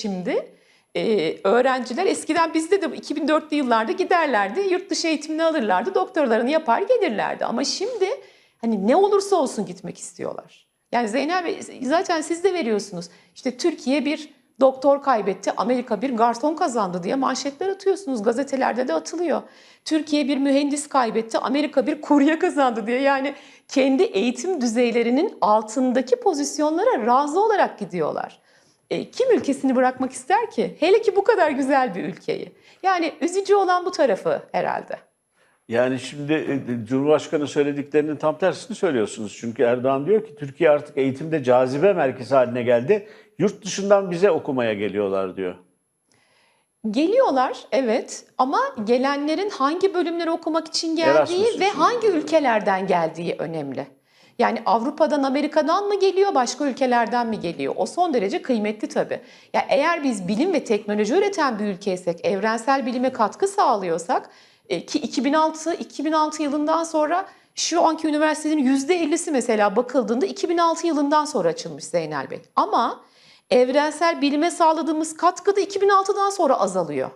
Şimdi e, öğrenciler eskiden bizde de 2004'lü yıllarda giderlerdi, yurt dışı eğitimini alırlardı, doktorlarını yapar gelirlerdi. Ama şimdi hani ne olursa olsun gitmek istiyorlar. Yani Zeynep Bey zaten siz de veriyorsunuz. İşte Türkiye bir doktor kaybetti, Amerika bir garson kazandı diye manşetler atıyorsunuz. Gazetelerde de atılıyor. Türkiye bir mühendis kaybetti, Amerika bir kurye kazandı diye. Yani kendi eğitim düzeylerinin altındaki pozisyonlara razı olarak gidiyorlar. E, kim ülkesini bırakmak ister ki? Hele ki bu kadar güzel bir ülkeyi. Yani üzücü olan bu tarafı herhalde. Yani şimdi e, Cumhurbaşkanı söylediklerinin tam tersini söylüyorsunuz. Çünkü Erdoğan diyor ki Türkiye artık eğitimde cazibe merkezi haline geldi. Yurt dışından bize okumaya geliyorlar diyor. Geliyorlar evet ama gelenlerin hangi bölümleri okumak için geldiği Erasmus ve için. hangi ülkelerden geldiği önemli. Yani Avrupa'dan, Amerika'dan mı geliyor, başka ülkelerden mi geliyor? O son derece kıymetli tabii. Ya eğer biz bilim ve teknoloji üreten bir ülkeysek, evrensel bilime katkı sağlıyorsak e, ki 2006 2006 yılından sonra şu anki üniversitenin %50'si mesela bakıldığında 2006 yılından sonra açılmış Zeynel Bey. Ama evrensel bilime sağladığımız katkı da 2006'dan sonra azalıyor.